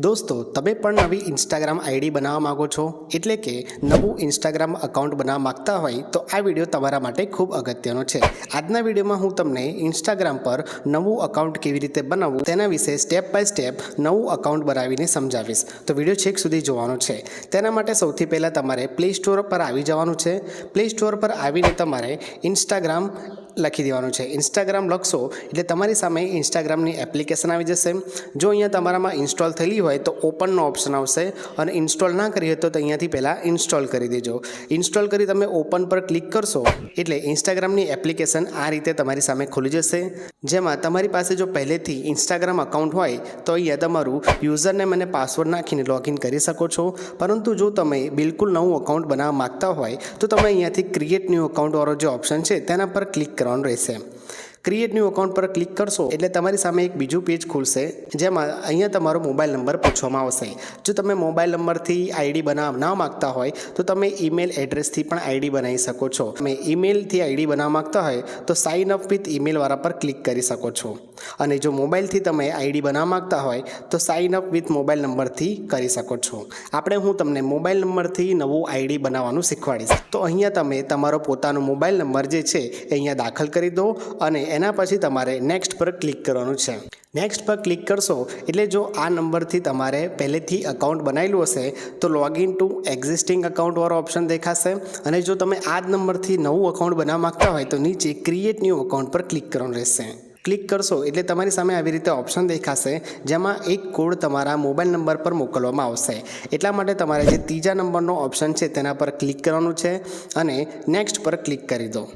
દોસ્તો, તમે પણ નવી ઇન્સ્ટાગ્રામ આઈડી બનાવવા માગો છો? એટલે કે નવું ઇન્સ્ટાગ્રામ અકાઉન્ટ બનાવવા માગતા હોય તો આ વીડિયો તમારા માટે ખૂબ અગત્યનો છે. આજના વિડીયોમાં હું તમને ઇન્સ્ટાગ્રામ પર નવું અકાઉન્ટ કેવી રીતે બનાવવું તેના વિશે સ્ટેપ બાય સ્ટેપ નવું અકાઉન્ટ બનાવીને સમજાવીશ. તો વીડિયો છેક સુધી જોવાનો છે. તેના માટે સૌથી પહેલાં તમારે પ્લે સ્ટોર પર આવી જવાનું છે. પ્લે સ્ટોર પર આવીને તમારે ઇન્સ્ટાગ્રામ લખી દેવાનું છે. ઇન્સ્ટાગ્રામ લખશો એટલે તમારી સામે ઇન્સ્ટાગ્રામની એપ્લિકેશન આવી જશે. જો અહીંયા તમારામાં ઇન્સ્ટોલ થયેલી હોય તો ઓપનનો ઓપ્શન આવશે અને ઇન્સ્ટોલ ના કરી હોય તો અહીંયાથી પહેલાં ઇન્સ્ટોલ કરી દેજો. ઇન્સ્ટોલ કરી તમે ઓપન પર ક્લિક કરશો એટલે ઇન્સ્ટાગ્રામની એપ્લિકેશન આ રીતે તમારી સામે ખુલી જશે. જેમાં તમારી પાસે જો પહેલેથી ઇન્સ્ટાગ્રામ અકાઉન્ટ હોય તો અહીંયા તમારું યુઝરનેમ અને પાસવર્ડ નાખીને લોગિન કરી શકો છો. પરંતુ જો તમે બિલકુલ નવું અકાઉન્ટ બનાવવા માગતા હોય તો તમે અહીંયાથી ક્રિએટ ન્યૂ અકાઉન્ટવાળો જે ઓપ્શન છે તેના પર ક્લિક કરવાનું રહેશે ક્રિએટ ન્યૂ અકાઉન્ટ પર ક્લિક કરશો, એટલે તમારી સામે એક બીજું પેજ ખુલશે, જેમાં અહીંયા તમારો મોબાઈલ નંબર પૂછવામાં આવશે. જો તમે મોબાઈલ નંબરથી આઈડી બનાવવા ના માગતા હોય, તો તમે ઈમેલ એડ્રેસથી પણ આઈડી બનાવી શકો છો. તમે ઈમેલથી આઈડી બનાવવા માગતા હોય, તો સાઇન અપ વિથ ઈમેલવાળા પર ક્લિક કરી શકો છો. અને જો મોબાઈલથી તમે આઈડી બનાવવા માગતા હોય, તો સાઇન અપ વિથ મોબાઈલ નંબરથી કરી શકો છો. આપણે હું તમને મોબાઈલ નંબરથી નવું આઈડી બનાવવાનું શીખવાડીશ. તો અહીંયા તમે તમારો પોતાનો મોબાઈલ નંબર જે છે, એ અહીંયા દાખલ કરી દો અને એના પછી તમારે નેક્સ્ટ પર ક્લિક કરવાનું છે. નેક્સ્ટ પર ક્લિક કરશો, એટલે જો આ નંબરથી તમારે પહેલેથી અકાઉન્ટ બનાવેલું હશે, તો લોગિન ટુ એક્ઝિસ્ટિંગ અકાઉન્ટવાળો ઓપ્શન દેખાશે. અને જો તમે આ જ નંબરથી નવું અકાઉન્ટ બનાવવા માગતા હોય, તો નીચે ક્રિએટ ન્યૂ અકાઉન્ટ પર ક્લિક કરવાનું રહેશે. ક્લિક કરશો, એટલે તમારી સામે આવી રીતે ઓપ્શન દેખાશે, જેમાં એક કોડ તમારા મોબાઈલ નંબર પર મોકલવામાં આવશે. એટલા માટે તમારે જે ત્રીજા નંબરનો ઓપ્શન છે, તેના પર ક્લિક કરવાનું છે, અને નેક્સ્ટ પર ક્લિક કરી દો.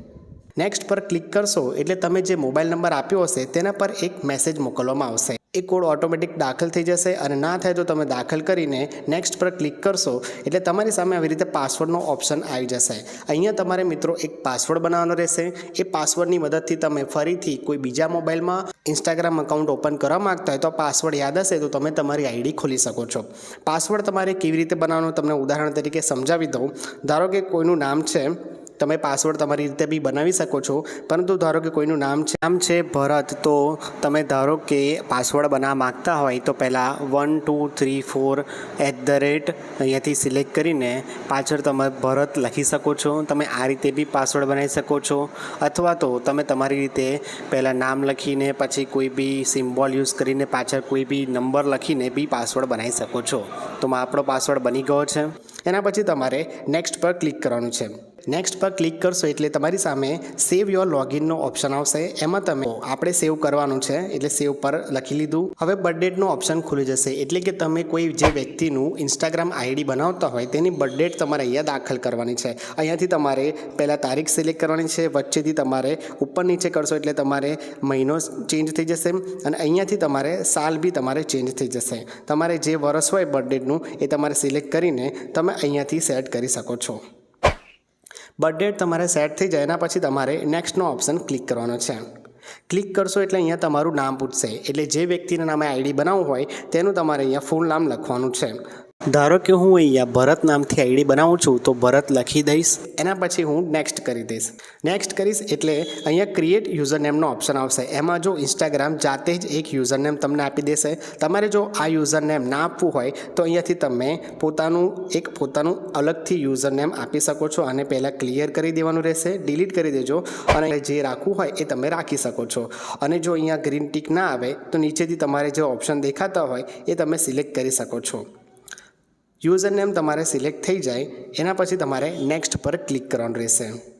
નેક્સ્ટ પર ક્લિક કરશો એટલે તમે જે મોબાઈલ નંબર આપ્યો હશે તેના પર એક મેસેજ મોકલવામાં આવશે. એ કોડ ઓટોમેટિક દાખલ થઈ જશે અને ના થાય તો તમે દાખલ કરીને નેક્સ્ટ પર ક્લિક કરશો એટલે તમારી સામે આવી રીતે પાસવર્ડનો ઓપ્શન આવી જશે. અહીંયા તમારે મિત્રો એક પાસવર્ડ બનાવવાનો રહેશે. એ પાસવર્ડની મદદથી તમે ફરીથી કોઈ બીજા મોબાઈલમાં ઇન્સ્ટાગ્રામ અકાઉન્ટ ઓપન કરવા માંગતા હોય તો પાસવર્ડ યાદ હશે તો તમે તમારી આઈડી ખોલી શકો છો. પાસવર્ડ તમારે કેવી રીતે બનાવવાનો તમને ઉદાહરણ તરીકે સમજાવી દઉં. ધારો કે કોઈનું નામ છે તમે પાસવર્ડ તમારી રીતે બી બનાવી શકો છો. પરંતુ ધારો કે કોઈનું નામ છે નામ છે ભરત, તો તમે ધારો કે પાસવર્ડ બનાવવા માગતા હોય, તો પહેલાં one two three four at the rate અહીંયાથી સિલેક્ટ કરીને પાછળ તમે ભરત લખી શકો છો. તમે આ રીતે બી પાસવર્ડ બનાવી શકો છો. અથવા તો તમે તમારી રીતે પહેલાં નામ લખીને, પછી કોઈ બી સિમ્બોલ યુઝ કરીને પાછળ કોઈ બી નંબર લખીને બી પાસવર્ડ બનાવી શકો છો. તો આપણો પાસવર્ડ બની ગયો છે. એના પછી તમારે નેક્સ્ટ પર ક્લિક કરવાનું છે. નેક્સ્ટ પર ક્લિક કરશો એટલે તમારી સામે સેવ યોર લોગિનનો ઓપ્શન આવશે. એમાં તમે આપણે સેવ કરવાનું છે, એટલે સેવ પર લખી લીધું. હવે બર્થડેટનો ઓપ્શન ખુલી જશે. એટલે કે તમે કોઈ જે વ્યક્તિનું ઇન્સ્ટાગ્રામ આઈડી બનાવતા હોય, તેની બર્થડેટ તમારે અહીંયા દાખલ કરવાની છે. અહીંયાથી તમારે પહેલાં તારીખ સિલેક્ટ કરવાની છે, વચ્ચેથી તમારે ઉપર નીચે કરશો એટલે તમારે મહિનો ચેન્જ થઈ જશે. અને અહીંયાથી તમારે સાલ બી તમારે ચેન્જ થઈ જશે. તમારે જે વર્ષ હોય બર્થડેટનું એ તમારે સિલેક્ટ કરીને તમે અહીંયાથી સેટ કરી શકો છો. બર્થડેટ તમારે સેટ થઈ જાય એના પછી તમારે નેક્સ્ટનો ઓપ્શન ક્લિક કરવાનો છે. ક્લિક કરશો એટલે અહીંયા તમારું નામ પૂછશે. એટલે જે વ્યક્તિના નામે આઈડી બનાવવું હોય તેનું તમારે અહીંયા ફૂલ નામ લખવાનું છે. ધારો કે હું અહીંયા ભરત નામથી આઈડી બનાવું છું, તો ભરત લખી દઈશ. એના પછી હું નેક્સ્ટ કરી દઈશ. નેક્સ્ટ કરીશ એટલે અહીંયા ક્રિએટ યુઝરનેમનો ઓપ્શન આવશે. એમાં જો ઇન્સ્ટાગ્રામ જાતે જ એક યુઝરનેમ તમને આપી દેશે. તમારે જો આ યુઝરનેમ ના આપવું હોય, તો અહીંયાથી તમે પોતાનું, એક પોતાનું અલગથી યુઝરનેમ આપી શકો છો અને પહેલાં ક્લિયર કરી દેવાનું રહેશે. ડિલીટ કરી દેજો અને જે રાખવું હોય એ તમે રાખી શકો છો. અને જો અહીંયા ગ્રીન ટીક ના આવે, તો નીચેથી તમારે જે ઓપ્શન દેખાતા હોય એ તમે સિલેક્ટ કરી શકો છો. યુઝર નેમ તમારે સિલેક્ટ થઈ જાય એના પછી તમારે નેક્સ્ટ પર ક્લિક કરવાનું રહેશે.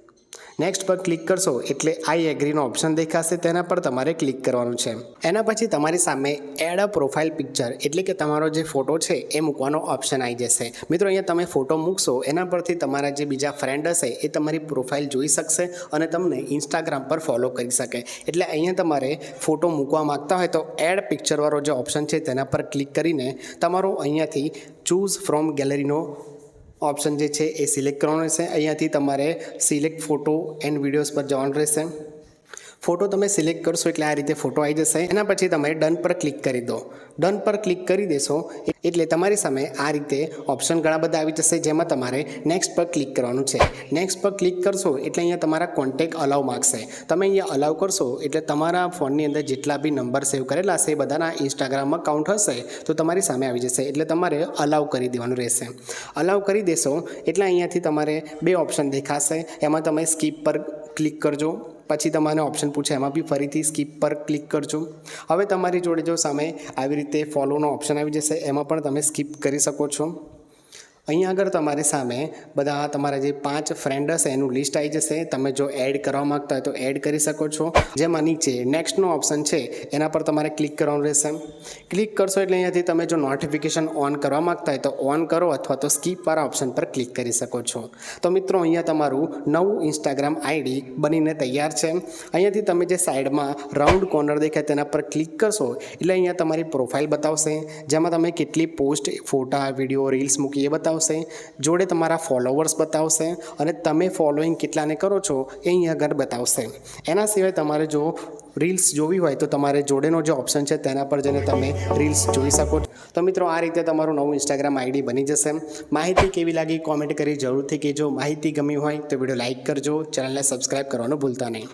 નેક્સ્ટ પર ક્લિક કરશો એટલે આઈ એગ્રીનો ઓપ્શન દેખાશે, તેના પર તમારે ક્લિક કરવાનું છે. એના પછી તમારી સામે એડ અ પ્રોફાઇલ પિક્ચર એટલે કે તમારો જે ફોટો છે એ મૂકવાનો ઓપ્શન આવી જશે. મિત્રો, અહીંયા તમે ફોટો મૂકશો, એના પરથી તમારા જે બીજા ફ્રેન્ડ હશે એ તમારી પ્રોફાઇલ જોઈ શકશે અને તમને ઇન્સ્ટાગ્રામ પર ફોલો કરી શકે. એટલે અહીંયા તમારે ફોટો મૂકવા માગતા હોય તો એડ પિક્ચરવાળો જે ઓપ્શન છે તેના પર ક્લિક કરીને તમારો અહીંયાથી ચૂઝ ફ્રોમ ગેલેરીનો ઓપ્શન જે છે એ સિલેક્ટ કરવાનો રહેશે. અહીંયાથી તમારે સિલેક્ટ ફોટો એન્ડ વિડીયોઝ પર જવાનું રહેશે. ફોટો તમે સિલેક્ટ કરશો એટલે આ રીતે ફોટો આવી જશે. એના પછી તમે ડન પર ક્લિક કરી દો. ડન પર ક્લિક કરી દેશો એટલે તમારી સામે આ રીતે ઓપ્શન ઘણા બધા આવી જશે જેમાં તમારે નેક્સ્ટ પર ક્લિક કરવાનું છે. નેક્સ્ટ પર ક્લિક કરશો એટલે અહીંયા તમારા કોન્ટેક અલાવ માગશે. તમે અહીંયા અલાવ કરશો એટલે તમારા ફોનની અંદર જેટલા બી નંબર સેવ કરેલા હશે એ બધાના ઇન્સ્ટાગ્રામમાં અકાઉન્ટ હશે તો તમારી સામે આવી જશે એટલે તમારે અલાવ કરી દેવાનું રહેશે. અલાવ કરી દેશો એટલે અહીંયાથી તમારે બે ઓપ્શન દેખાશે. એમાં તમે સ્કીપ પર ક્લિક કરજો. પછી તમારે ઓપ્શન પૂછે, એમાં બી ફરીથી સ્કીપ પર ક્લિક કરજો. હવે તમારી જોડે જો સામે આવી રીતે ફોલોનો ઓપ્શન આવી જશે, એમાં પણ તમે સ્કીપ કરી શકો છો. અહીંયા આગળ તમારી સામે બધા તમારા જે પાંચ ફ્રેન્ડ હશે, એનું લિસ્ટ આવી જશે. તમે જો એડ કરવા માંગતા હોય તો એડ કરી શકો છો. જેમાં નીચે નેક્સ્ટનો ઓપ્શન છે, એના પર તમારે ક્લિક કરવાનું રહેશે. ક્લિક કરશો એટલે અહીંયાથી તમે જો નોટિફિકેશન ઓન કરવા માંગતા હોય તો ઓન કરો અથવા તો સ્કીપવાળા ઓપ્શન પર ક્લિક કરી શકો છો. તો મિત્રો, અહીંયા તમારું નવું ઇન્સ્ટાગ્રામ આઈડી બનીને તૈયાર છે. અહીંયાથી તમે જે સાઈડમાં રાઉન્ડ કોર્નર દેખાય તેના પર ક્લિક કરશો એટલે અહીંયા તમારી પ્રોફાઇલ બતાવશે. જેમાં તમે કેટલી પોસ્ટ ફોટા વીડિયો રીલ્સ મૂકી એ બતાવશે, જોડે તમારા ફોલોવર્સ બતાવશે અને તમે ફોલોઈંગ કેટલાને કરો છો એ અહીંયા આગળ બતાવશે. એના સિવાય તમારે જો રીલ્સ જોવી હોય તો તમારે જોડેનો જે ઓપ્શન છે તેના પર જઈને તમે રીલ્સ જોઈ શકો છો. તો મિત્રો, આ રીતે તમારું નવું ઇન્સ્ટાગ્રામ આઈડી બની જશે. માહિતી કેવી લાગી કોમેન્ટ કરી જરૂરથી કહેજો. માહિતી ગમી હોય તો વીડિયો લાઇક કરજો. ચેનલને સબસ્ક્રાઈબ કરવાનું ભૂલતા નહીં.